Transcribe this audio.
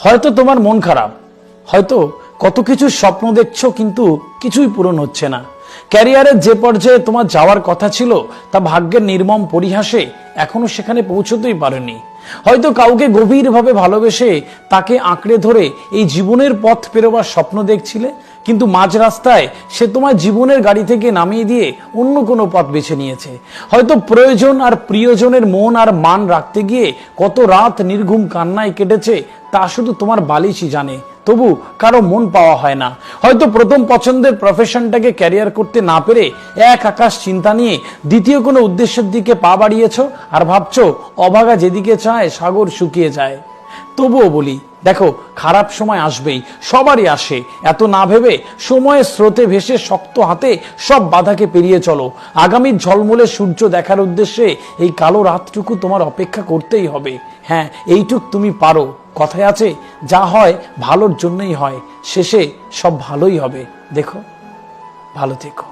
হয়তো তোমার মন খারাপ, হয়তো কত কিছু স্বপ্ন দেখছ কিন্তু কিছুই পূরণ হচ্ছে না। ক্যারিয়ারের যে পর্যায়ে তোমার যাওয়ার কথা ছিল, তা ভাগ্যের নির্মম পরিহাসে এখনও সেখানে পৌঁছতেই পারেনি। হয়তো কাউকে গভীরভাবে ভালোবেসে তাকে আঁকড়ে ধরে এই জীবনের পথ পেরোবার স্বপ্ন দেখছিলে, কিন্তু মাঝ রাস্তায় সে তোমার জীবনের গাড়ি থেকে নামিয়ে দিয়ে অন্য কোনো পথ বেছে নিয়েছে। হয়তো প্রয়োজন আর প্রিয়জনের মন আর মান রাখতে গিয়ে কত রাত নির্ঘুম কান্নায় কেটেছে তা শুধু তোমার বালিশই জানে, তবু কারও মন পাওয়া হয় না। হয়তো প্রথম পছন্দের প্রফেশনটাকে ক্যারিয়ার করতে না পেরে এক আকাশ চিন্তা নিয়ে দ্বিতীয় কোনো উদ্দেশ্যের দিকে পা বাড়িয়েছ আর ভাবছ অভাগা যেদিকে চায় সাগর শুকিয়ে যায়। তবুও বলি, দেখো, খারাপ সময় আসবেই, সবারই আসে। এত না ভেবে সময়ের স্রোতে ভেসে শক্ত হাতে সব বাধাকে পেরিয়ে চলো। আগামী ঝলমলে সূর্য দেখার উদ্দেশ্যে এই কালো রাতটুকু তোমার অপেক্ষা করতেই হবে। হ্যাঁ এইটুক তুমি পারো। কথায় আছে যা হয় ভালোর জন্যই হয় শেষে সব ভালোই হবে। দেখো ভালো থেকো।